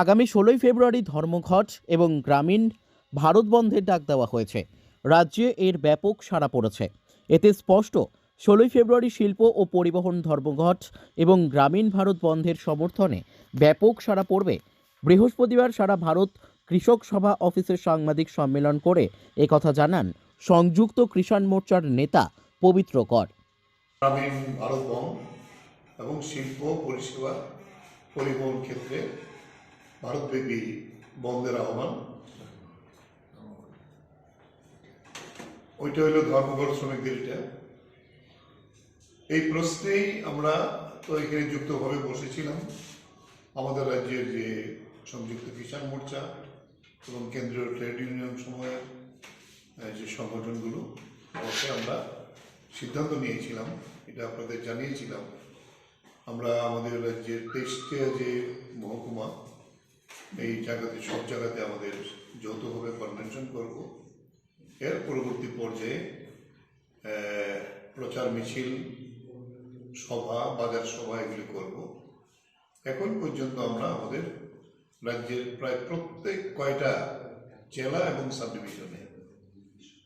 আগামী ষোলোই ফেব্রুয়ারি ধর্মঘট এবং গ্রামীণ ভারত বন্ধের ডাক দেওয়া হয়েছে। রাজ্যে এর ব্যাপক সাড়া পড়েছে। এতে স্পষ্ট, ষোলোই ফেব্রুয়ারি শিল্প ও পরিবহন ধর্মঘট এবং গ্রামীণ ভারত বন্ধের সমর্থনে ব্যাপক সাড়া পড়বে। বৃহস্পতিবার সারা ভারত কৃষক সভা অফিসের সাংবাদিক সম্মেলন করে একথা জানান সংযুক্ত কৃষাণ মোর্চার নেতা পবিত্র কর। গ্রামীণ ভারত এবং শিল্প, পরিষেবা, পরিবহন ক্ষেত্রে ভারতব্যাপী বন্ধের আহ্বান। ওইটা হলো ধর্মঘট শ্রমিকদের এটা। এই প্রশ্নেই আমরা তো এখানে যুক্তভাবে বসেছিলাম। আমাদের রাজ্যের যে সংযুক্ত কিষাণ মোর্চা এবং কেন্দ্রীয় ট্রেড ইউনিয়ন সময়ের যে সংগঠনগুলো অবশ্যই আমরা সিদ্ধান্ত নিয়েছিলাম, এটা আপনাদের জানিয়েছিলাম। আমরা আমাদের রাজ্যের তেইশটা যে মহকুমা এই জায়গাতে, সব জায়গাতে আমাদের যৌথভাবে কনভেনশন করব। এর পরবর্তী পর্যায়ে প্রচার মিছিল, সভা, বাজার সভা এগুলি করব। এখন পর্যন্ত আমরা আমাদের রাজ্যের প্রায় প্রত্যেক কয়টা জেলা এবং সাব ডিভিশনে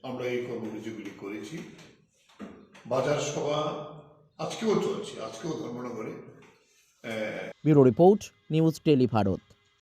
আমরা এই কর্মসূচিগুলি করেছি। বাজার সভা আজকেও চলছে, আজকেও ধর্মনগরে bureau report, news tele Bharat.